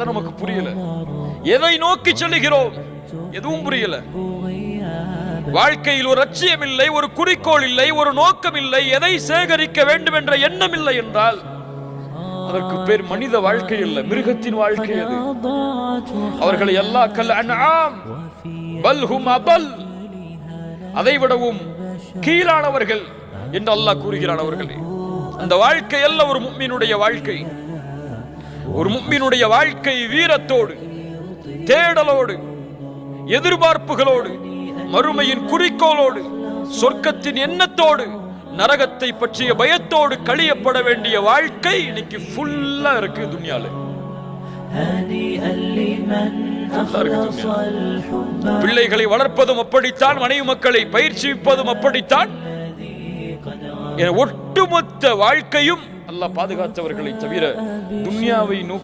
அதான் நமக்கு புரியல. எதை நோக்கி செல்லுகிறோம்? எதுவும் புரியல. வாழ்க்கையில் ஒரு லட்சியம் இல்லை ஒரு குறிக்கோள் இல்லை ஒரு நோக்கம் இல்லை. எதை சேகரிக்க வேண்டும் என்ற எண்ணம் இல்லை என்றால் அதற்கு பேர் மனித வாழ்க்கை இல்லை மிருகத்தின் வாழ்க்கை அது. அவர்களை எல்லா கல் அனாம் பல் அபல். அதை விடவும் கீழானவர்கள் என்று அல்லாஹ் கூறுகிறான் அவர்களே. அந்த வாழ்க்கை அல்ல ஒரு முக்மீனுடைய வாழ்க்கை. ஒரு மும்பினுடைய வாழ்க்கை வீரத்தோடு தேடலோடு எதிர்பார்ப்புகளோடு மறுமையின் குறிக்கோளோடு சொர்க்கத்தின் எண்ணத்தோடு நரகத்தை பற்றிய பயத்தோடு கழியப்பட வேண்டிய வாழ்க்கை இன்னைக்கு ஃபுல்லா இருக்கு துன்யால. பிள்ளைகளை வளர்ப்பதும் அப்படித்தான் மனைவி மக்களை பயிற்சிப்பதும் அப்படித்தான். ஒட்டுமொத்த வாழ்க்கையும் அல்லாஹ் பாதுகாத்தவர்களை தவிர துன்யாவை நோக்கி